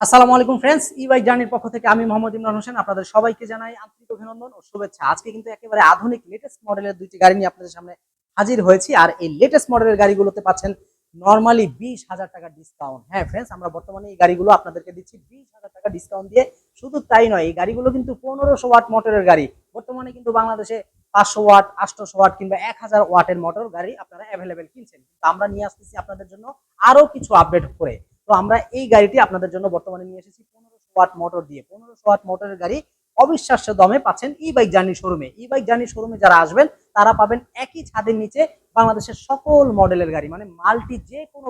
আসসালামু আলাইকুম ফ্রেন্ডস ই বাইক জার্নির পক্ষ থেকে আমি মোহাম্মদ ইমরান হোসেন আপনাদের সবাইকে জানাই আন্তরিক অভিনন্দন ও শুভেচ্ছা। আজকে কিন্তু একেবারে আধুনিক লেটেস্ট মডেলের দুইটি গাড়ি নিয়ে আপনাদের সামনে হাজির হয়েছি আর এই লেটেস্ট মডেলের গাড়িগুলোতে পাচ্ছেন নর্মালি বিশ হাজার টাকা ডিসকাউন্ট হ্যাঁ ফ্রেন্ডস আমরা বর্তমানে এই গাড়িগুলো আপনাদেরকে দিচ্ছি বিশ হাজার টাকা ডিসকাউন্ট দিয়ে। শুধু তাই নয়, এই গাড়িগুলো কিন্তু পনেরোশো ওয়াট মোটরের গাড়ি। বর্তমানে কিন্তু বাংলাদেশে পাঁচশো ওয়াট আটশোশো ওয়াট কিংবা এক হাজার ওয়াটের মোটর গাড়ি আপনারা অ্যাভেলেবেল কিনছেন। কিন্তু আমরা নিয়ে আসতেছি আপনাদের জন্য আরও কিছু আপডেট করে। তো আমরা এই গাড়িটি আপনাদের জন্য বর্তমানে নিয়ে এসেছি পনেরোশো ওয়াট মোটর দিয়ে। পনেরোশো ওয়াট মোটরের গাড়ি অবিশ্বাস্য দমে পাচ্ছেন ই বাইক জার্নি শোরুমে ই বাইক জার্নি শোরুমে যারা আসবেন, তারা পাবেন একই ছাদের নিচে বাংলাদেশের সকল মডেলের গাড়ি। মানে মাল্টি যে কোনো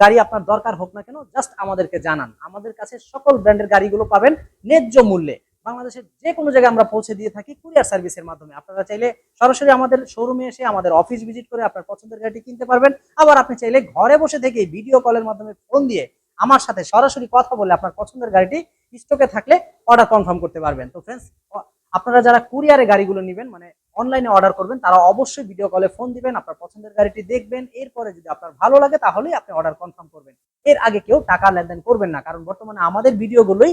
গাড়ি আপনার দরকার হোক না কেন জাস্ট আমাদেরকে জানান। আমাদের কাছে সকল ব্র্যান্ডের গাড়িগুলো পাবেন ন্যায্য মূল্যে। বাংলাদেশের যে কোনো জায়গায় আমরা পৌঁছে দিয়ে থাকি কুরিয়ার সার্ভিসের মাধ্যমে। আপনারা চাইলে সরাসরি আমাদের শোরুমে এসে আমাদের অফিস ভিজিট করে আপনার পছন্দের গাড়িটি কিনতে পারবেন। আবার আপনি চাইলে ঘরে বসে থেকেই ভিডিও কলের মাধ্যমে ফোন দিয়ে আমার সাথে সরাসরি কথা বলে আপনার পছন্দের গাড়িটি স্টকে থাকলে অর্ডার কনফার্ম করতে পারবেন। তো ফ্রেন্ডস আপনারা যারা কুরিয়ারে গাড়িগুলো নেবেন মানে অনলাইনে অর্ডার করবেন, তারা অবশ্যই ভিডিও কলে ফোন দিবেন, আপনার পছন্দের গাড়িটি দেখবেন। এরপরে যদি আপনার ভালো লাগে, তাহলেই আপনি অর্ডার কনফার্ম করবেন। এর আগে কেউ টাকা লেনদেন করবেন না, কারণ বর্তমানে আমাদের ভিডিওগুলোই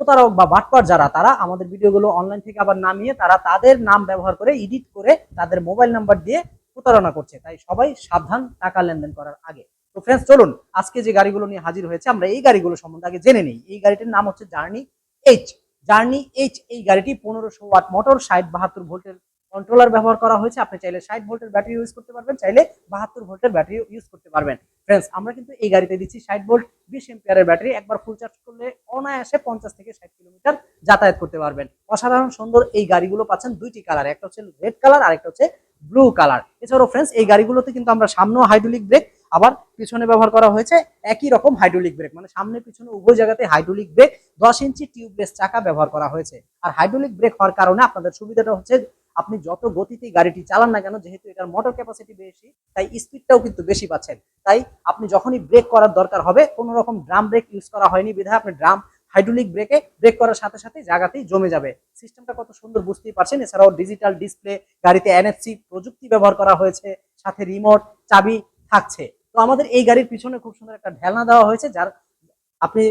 প্রতারক বা বাটপার যারা, তারা আমাদের ভিডিওগুলো অনলাইন থেকে আবার নামিয়ে তারা তাদের নাম ব্যবহার করে এডিট করে তাদের মোবাইল নাম্বার দিয়ে প্রতারণা করছে। তাই সবাই সাবধান টাকা লেনদেন করার আগে। তো ফ্রেন্ডস চলুন, আজকে যে গাড়িগুলো নিয়ে হাজির হয়েছে, আমরা এই গাড়িগুলো সম্বন্ধে আগে জেনে নিই। এই গাড়িটির নাম হচ্ছে জার্নি এইচ জার্নি এইচ এই গাড়িটি পনেরোশো ওয়াট মোটর ষাট বাহাত্তর ভোল্টের কন্ট্রোলার ব্যবহার করা হয়েছে। আপনি চাইলে ষাট ভোল্টের ব্যাটারি ইউজ করতে পারবেন, চাইলে বাহাত্তর ভোল্টের ব্যাটারি ইউজ করতে পারবেন। ফ্রেন্ডস আমরা কিন্তু এই গাড়িতে দিচ্ছি ষাট ভোল্ট বিশ এম্পিয়ারের ব্যাটারি একবার ফুল চার্জ করলে অনায়াসে পঞ্চাশ থেকে ষাট কিলোমিটার যাতায়াত করতে পারবেন। অসাধারণ সুন্দর এই গাড়িগুলো পাচ্ছেন দুইটি কালার একটা হচ্ছে রেড কালার আর একটা হচ্ছে ব্লু কালার এছাড়াও ফ্রেন্ডস এই গাড়িগুলোতে কিন্তু আমরা সামনেও হাইড্রোলিক ব্রেক আবার পিছনে ব্যবহার করা হয়েছে একই রকম হাইড্রোলিক ব্রেক মানে সামনে পিছনে উভয় জায়গাতে হাইড্রোলিক ব্রেক দশ ইঞ্চি টিউবলেস চাকা ব্যবহার করা হয়েছে। আর হাইড্রোলিক ব্রেক হওয়ার কারণে আপনাদের সুবিধাটা হচ্ছে আপনি যত গতিতে গাড়িটি চালান না কেন, যেহেতু এটার মোটর ক্যাপাসিটি বেশি, তাই স্পিডটাও কিন্তু বেশি পাচ্ছেন। তাই আপনি যখনই ব্রেক করার দরকার হবে, কোনো রকম ড্রাম ব্রেক ইউজ করা হয়নি বিধায় আপনি ড্রাম হাইড্রোলিক ব্রেকে ব্রেক করার সাথে সাথে জায়গাতেই জমে যাবে। সিস্টেমটা কত সুন্দর, বুঝতেই পারছেন? এছাড়াও ডিজিটাল ডিসপ্লে গাড়িতে এনএফসি প্রযুক্তি ব্যবহার করা হয়েছে, সাথে রিমোট চাবি থাকছে। তো আমাদের এই গাড়ির পিছনে খুব সুন্দর একটা ঢেলনা দেওয়া হয়েছে, যার আপনি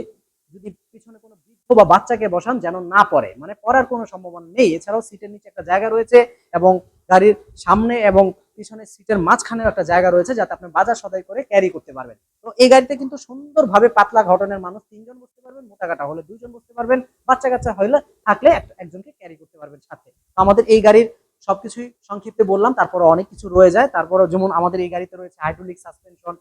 যদি পিছনে কোনো বৃদ্ধ বা বাচ্চাকে বসান যেন না পড়ে। মানে পড়ার কোনো সম্ভাবনা নেই। এছাড়াও সিটের নিচে একটা জায়গা রয়েছে এবং গাড়ির সামনে এবং পিছনে সিটের মাঝখানে একটা জায়গা রয়েছে যাতে আপনি বাজার সদাই করে ক্যারি করতে পারবেন। তো এই গাড়িতে কিন্তু সুন্দরভাবে পাতলা ঘটনের মানুষ তিনজন বসতে পারবেন মোটা কাটা হলে দুইজন বসতে পারবেন বাচ্চা কাচ্চা হইলে থাকলে একজনকে ক্যারি করতে পারবেন সাথে। আমাদের এই গাড়ির সবকিছুই সংক্ষিপ্তে বললাম তারপরে অনেক কিছু রয়ে যায়। তারপরে যেমন আমাদের এই গাড়িতে রয়েছে হাইড্রোলিক সাসপেনশন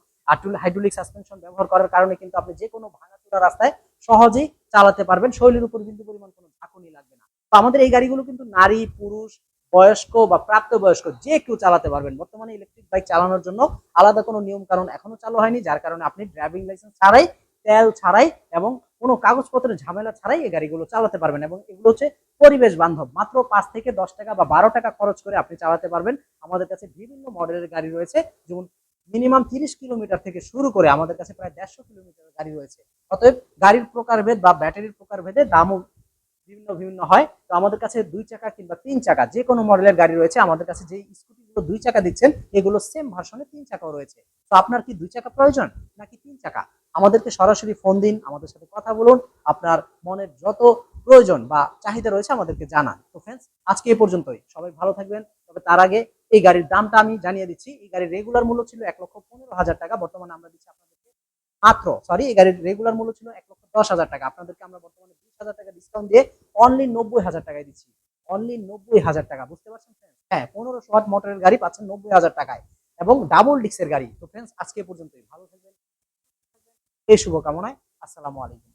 হাইড্রোলিক সাসপেনশন ব্যবহার করার কারণে কিন্তু আপনি যে কোনো ভাঙাচোরা রাস্তায় সহজেই চালাতে পারবেন। শৈলীর উপর বিন্দু পরিমাণ কোনো ঝাঁকুনি লাগবে না। তো আমাদের এই গাড়িগুলো কিন্তু নারী, পুরুষ, বয়স্ক বা প্রাপ্তবয়স্ক যে কেউ চালাতে পারবেন। বর্তমানে ইলেকট্রিক বাইক চালানোর জন্য আলাদা কোনো নিয়ম কারণ এখনও চালু হয়নি, যার কারণে আপনি ড্রাইভিং লাইসেন্স ছাড়াই, তেল ছাড়াই এবং কোনো কাগজপত্রের ঝামেলা ছাড়াই এই গাড়িগুলো চালাতে পারবেন এবং এগুলো হচ্ছে পরিবেশ বান্ধব। মাত্র পাঁচ থেকে দশ টাকা বা বারো টাকা খরচ করে আপনি চালাতে পারবেন। আমাদের কাছে বিভিন্ন মডেলের গাড়ি রয়েছে। যেমন মিনিমাম তিরিশ কিলোমিটার থেকে শুরু করে আমাদের কাছে প্রায় দেড়শো কিলোমিটার গাড়ি রয়েছে। অতএব গাড়ির প্রকারভেদ বা ব্যাটারির প্রকারভেদে দামও বিভিন্ন বিভিন্ন হয়। তো আমাদের কাছে দুই চাকা কিংবা তিন চাকা, যে কোনো মডেলের গাড়ি রয়েছে, আমাদের কাছে যে স্কুটিগুলো দুই চাকা দিচ্ছেন, এগুলো সেম ভার্সনে তিন চাকাও রয়েছে। তো আপনার কি দুই চাকা প্রয়োজন নাকি তিন চাকা? আমাদেরকে সরাসরি ফোন দিন, আমাদের সাথে কথা বলুন, আপনার মনের যত প্রয়োজন বা চাহিদা রয়েছে আমাদেরকে জানান। তো ফ্রেন্ডস আজকে এই পর্যন্তই। সবাই ভালো থাকবেন। তবে তার আগে এই গাড়ির দামটা আমি জানিয়ে দিচ্ছি। এই গাড়ির রেগুলার মূল্য ছিল এক লক্ষ পনেরো হাজার টাকা, বর্তমানে আমরা দিচ্ছি আপনাদেরকে মাত্র সরি এই গাড়ির রেগুলার মূল্য ছিল এক লক্ষ দশ হাজার টাকা। আপনাদেরকে আমরা বর্তমানে বিশ হাজার টাকা ডিসকাউন্ট দিয়ে অনলি নব্বই হাজার টাকায় দিচ্ছি। অনলি নব্বই হাজার টাকা, বুঝতে পারছেন হ্যাঁ পনেরো শট মোটরের গাড়ি পাচ্ছেন নব্বই হাজার টাকায় এবং ডাবল ডিক্সের গাড়ি। তো ফ্রেন্ডস আজকে পর্যন্তই। ভালো থাকবেন। এই শুভকামনায়, আসসালামু আলাইকুম।